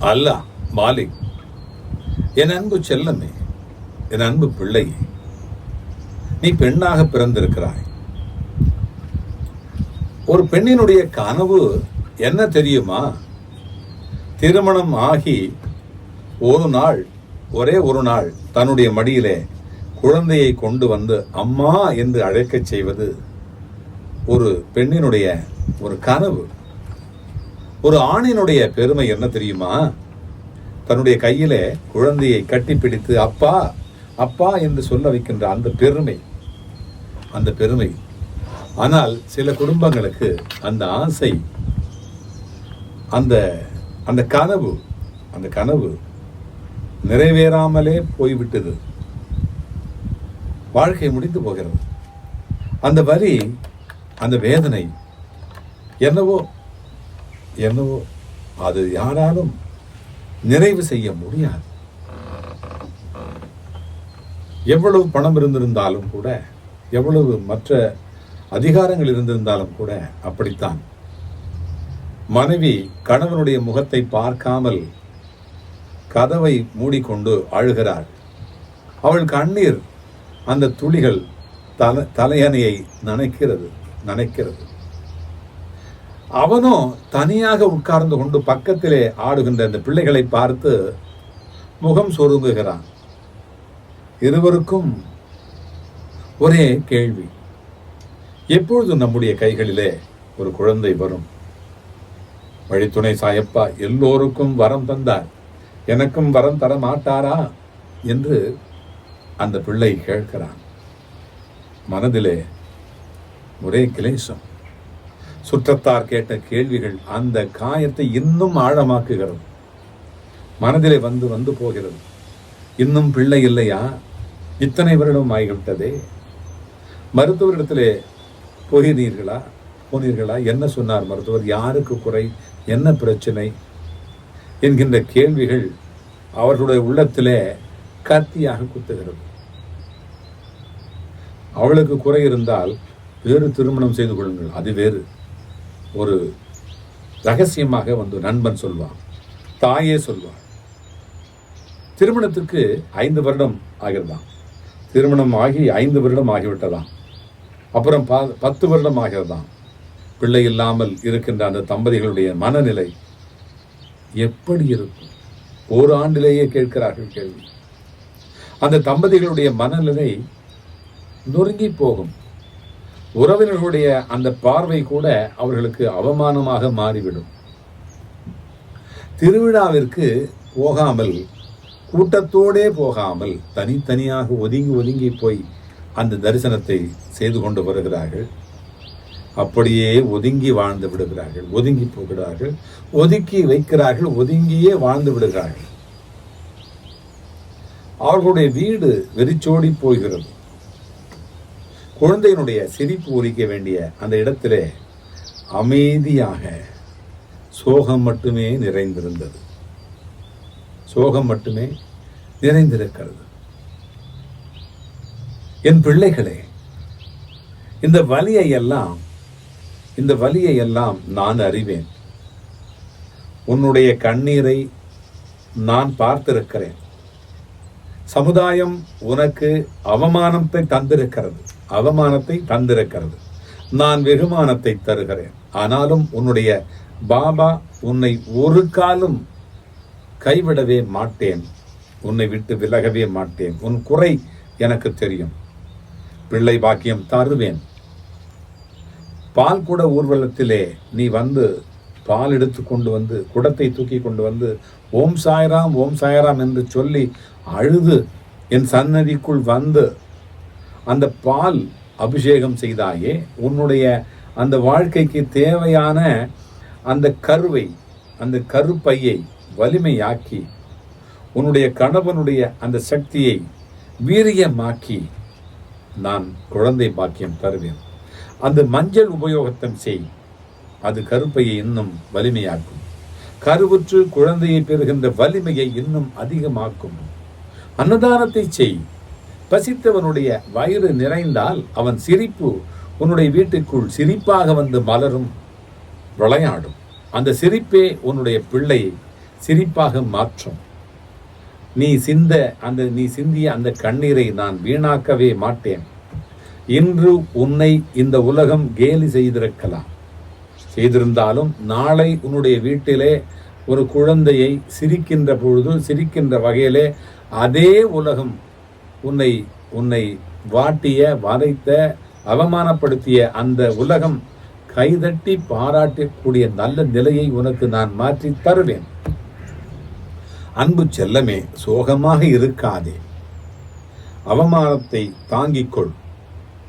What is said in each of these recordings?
அல்லா மாலிக் என் அன்பு செல்லமே என் அன்பு பிள்ளையே நீ பெண்ணாக பிறந்திருக்கிறாய். ஒரு பெண்ணினுடைய கனவு என்ன தெரியுமா? திருமணம் ஆகி ஒரு நாள் ஒரே ஒரு நாள் தன்னுடைய மடியிலே குழந்தையை கொண்டு வந்து அம்மா என்று அழைக்கச் செய்வது ஒரு பெண்ணினுடைய ஒரு கனவு. ஒரு ஆணினுடைய பெருமை என்ன தெரியுமா? தன்னுடைய கையில குழந்தையை கட்டிப்பிடித்து அப்பா அப்பா என்று சொல்ல வைக்கின்ற அந்த பெருமை அந்த பெருமை. ஆனால் சில குடும்பங்களுக்கு அந்த ஆசை அந்த அந்த கனவு அந்த கனவு நிறைவேறாமலே போய்விட்டது. வாழ்க்கை முடிந்து போகிறது. அந்த வரி அந்த வேதனை என்னவோ என்னவோ அது யாராலும் நிறைவு செய்ய முடியாது. எவ்வளவு பணம் இருந்திருந்தாலும் கூட எவ்வளவு மற்ற அதிகாரங்கள் இருந்திருந்தாலும் கூட அப்படித்தான். மனைவி கணவனுடைய முகத்தை பார்க்காமல் கதவை மூடிக்கொண்டு அழுகிறாள். அவள் கண்ணீர் அந்த துளிகள் தல தலையணையை நனைக்கிறது நனைக்கிறது. அவனும் தனியாக உட்கார்ந்து கொண்டு பக்கத்திலே ஆடுகின்ற அந்த பிள்ளைகளை பார்த்து முகம் சொருங்குகிறான். இருவருக்கும் ஒரே கேள்வி. எப்பொழுது நம்முடைய கைகளிலே ஒரு குழந்தை வரும்? வழித்துணை சாயப்பா எல்லோருக்கும் வரம் தந்தார். எனக்கும் வரம் தர மாட்டாரா? என்று அந்த பிள்ளை கேட்கிறான். மனதிலே ஒரே கிளேசம். சுற்றத்தார் கேட்ட கேள்விகள் அந்த காயத்தை இன்னும் ஆழமாக்குகிறது. மனதிலே வந்து வந்து போகிறது. இன்னும் பிள்ளை இல்லையா? இத்தனை வருடம் ஆகிவிட்டதே. மருத்துவரிடத்திலே போகிறீர்களா? போனீர்களா? என்ன சொன்னார் மருத்துவர்? யாருக்கு குறை? என்ன பிரச்சனை? என்கின்ற கேள்விகள் அவர்களுடைய உள்ளத்திலே கத்தியாக குத்துகிறது. அவளுக்கு குறை இருந்தால் வேறு திருமணம் செய்து கொள்ளுங்கள். அது வேறு. ஒரு ரகசியமாக வந்து நண்பன் சொல்வான் தாயே சொல்வான். திருமணத்திற்கு ஐந்து வருடம் ஆகிறதாம் திருமணம் ஆகி ஐந்து வருடம் ஆகிவிட்டதாம். அப்புறம் ப பத்து வருடம் ஆகிறதாம் பிள்ளை இல்லாமல் இருக்கின்ற அந்த தம்பதிகளுடைய மனநிலை எப்படி இருக்கும்? ஒரு ஆண்டிலேயே கேட்கிறார்கள் கேள்வி. அந்த தம்பதிகளுடைய மனநிலை நொறுங்கி போகும். உறவினர்களுடைய அந்த பார்வை கூட அவர்களுக்கு அவமானமாக மாறிவிடும். திருவிழாவிற்கு போகாமல் கூட்டத்தோடே போகாமல் தனித்தனியாக ஒதுங்கி ஒதுங்கி போய் அந்த தரிசனத்தை செய்து கொண்டு வருகிறார்கள். அப்படியே ஒதுங்கி வாழ்ந்து விடுகிறார்கள் ஒதுங்கி போகிறார்கள் ஒதுக்கி வைக்கிறார்கள் ஒதுங்கியே வாழ்ந்து விடுகிறார்கள். அவர்களுடைய வீடு வெறிச்சோடி போகிறது. குழந்தையினுடைய சிரிப்பு ஒலிக்க வேண்டிய அந்த இடத்திலே அமைதியாக சோகம் மட்டுமே நிறைந்திருந்தது. சோகம் மட்டுமே நிறைந்திருக்கிறது. என் பிள்ளைகளே இந்த வலியை எல்லாம் இந்த வலியை எல்லாம் நான் அறிவேன். உன்னுடைய கண்ணீரை நான் பார்த்திருக்கிறேன். சமுதாயம் உனக்கு அவமானத்தை தந்திருக்கிறது. அவமானத்தை தந்திருக்கிறது. நான் வெகுமானத்தை தருகிறேன். ஆனாலும் உன்னுடைய பாபா உன்னை ஒரு காலம் கைவிடவே மாட்டேன். உன்னை விட்டு விலகவே மாட்டேன். உன் குறை எனக்கு தெரியும். பிள்ளை பாக்கியம் தருவேன். பால் கூட ஊர்வலத்திலே நீ வந்து பால் எடுத்து கொண்டு வந்து குடத்தை தூக்கி கொண்டு வந்து ஓம் சாய்ராம் ஓம் சாய்ராம் என்று சொல்லி அழுது என் சன்னதிக்குள் வந்து அந்த பால் அபிஷேகம் செய்தாயே உன்னுடைய அந்த வாழ்க்கைக்கு தேவையான அந்த கருவை அந்த கருப்பையை வலிமையாக்கி உன்னுடைய கணவனுடைய அந்த சக்தியை வீரியமாக்கி நான் குழந்தை பாக்கியம் தருவேன். அந்த மஞ்சள் உபயோகத்தம் செய். அது கருப்பையை இன்னும் வலிமையாக்கும். கருவுற்று குழந்தையை பெறுகின்ற வலிமையை இன்னும் அதிகமாக்கும். அன்னதானத்தை செய். பசித்தவனுடைய வயிறு நிறைந்தால் அவன் சிரிப்பு உன்னுடைய வீட்டுக்குள் சிரிப்பாக வந்து மலரும் விளையாடும். அந்த சிரிப்பே உன்னுடைய பிள்ளையை சிரிப்பாக மாற்றும். நீ சிந்த அந்த நீ சிந்திய அந்த கண்ணீரை நான் வீணாக்கவே மாட்டேன். இன்று உன்னை இந்த உலகம் கேலி செய்திருக்கலாம். செய்திருந்தாலும் நாளை உன்னுடைய வீட்டிலே ஒரு குழந்தையை சிரிக்கின்ற பொழுது சிரிக்கின்ற வகையிலே அதே உலகம் உன்னை உன்னை வாட்டிய வதைத்த அவமானப்படுத்திய அந்த உலகம் கைதட்டி பாராட்டக்கூடிய நல்ல நிலையை உனக்கு நான் மாற்றி தருவேன். அன்பு செல்லமே சோகமாக இருக்காதே. அவமானத்தை தாங்கிக் கொள்.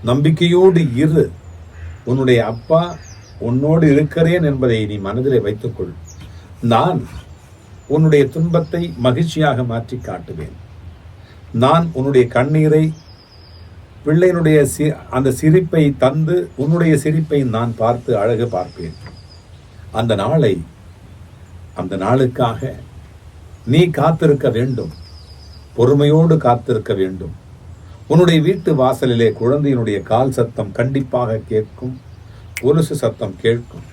நம்பிக்கையோடு இரு. உன்னுடைய அப்பா உன்னோடு இருக்கிறேன் என்பதை நீ மனதிலே வைத்துக்கொள் நான் உன்னுடைய துன்பத்தை மகிழ்ச்சியாக மாற்றி காட்டுவேன். நான் உன்னுடைய கண்ணீரை பிள்ளையினுடைய சி அந்த சிரிப்பை தந்து உன்னுடைய சிரிப்பை நான் பார்த்து அழகு பார்ப்பேன். அந்த நாளை அந்த நாளுக்காக நீ காத்திருக்க வேண்டும். பொறுமையோடு காத்திருக்க வேண்டும். உன்னுடைய வீட்டு வாசலிலே குழந்தையினுடைய கால் சத்தம் கண்டிப்பாக கேட்கும். கொலுசு சத்தம் கேட்கும்.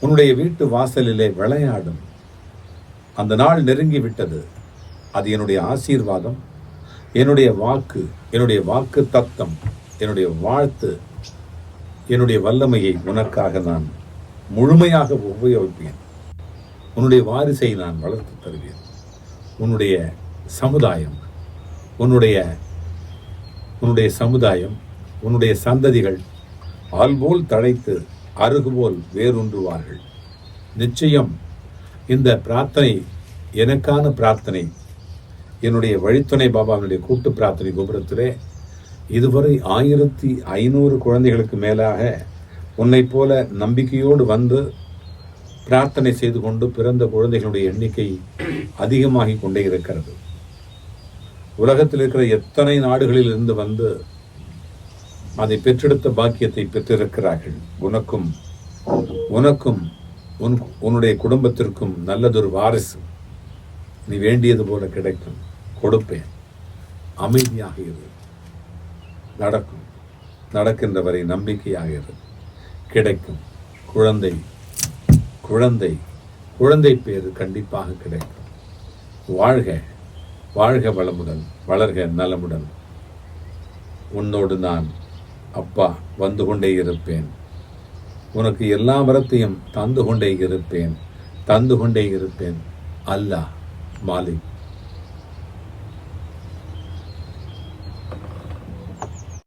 உன்னுடைய வீட்டு வாசலிலே விளையாடும். அந்த நாள் நெருங்கி விட்டது அது என்னுடைய ஆசீர்வாதம். என்னுடைய வாக்கு என்னுடைய வாக்கு தத்தம் என்னுடைய வாழ்த்து என்னுடைய வல்லமையை உனக்காக நான் முழுமையாக உபயோகிப்பேன். உன்னுடைய வாரிசை நான் வளர்த்து தருவேன். உன்னுடைய சமுதாயம் உன்னுடைய உன்னுடைய சமுதாயம் உன்னுடைய சந்ததிகள் ஆல்போல் தழைத்து அருகுபோல் வேரூன்றுவார்கள். நிச்சயம் இந்த பிரார்த்தனை எனக்கான பிரார்த்தனை என்னுடைய வழித்துணை பாபாவினுடைய கூட்டு பிரார்த்தனை கோபுரத்திலே இதுவரை ஆயிரத்தி ஐநூறு குழந்தைகளுக்கு மேலாக உன்னைப் போல நம்பிக்கையோடு வந்து பிரார்த்தனை செய்து கொண்டு பிறந்த குழந்தைகளுடைய எண்ணிக்கை அதிகமாகிக் கொண்டே இருக்கிறது. உலகத்தில் இருக்கிற எத்தனை நாடுகளில் இருந்து வந்து அதை பெற்றெடுத்த பாக்கியத்தை பெற்றிருக்கிறார்கள்? உனக்கும் உனக்கும் உன் உன்னுடைய குடும்பத்திற்கும் நல்லதொரு வாரிசு நீ வேண்டியது போல கிடைக்கும். கொடுப்பேன். அமைதியாக இரு. நடக்கும். நடக்கின்ற வரை நம்பிக்கையாக இரு. கிடைக்கும். குழந்தை குழந்தை குழந்தை பேர் கண்டிப்பாக கிடைக்கும். வாழ்க வாழ்க வளமுடன் வளர்க நலமுடன். உன்னோடு நான் அப்பா வந்து கொண்டே இருப்பேன். உனக்கு எல்லா வரத்தையும் தந்து கொண்டே இருப்பேன். தந்து கொண்டே இருப்பேன். அல்லாஹ் மாலிக்.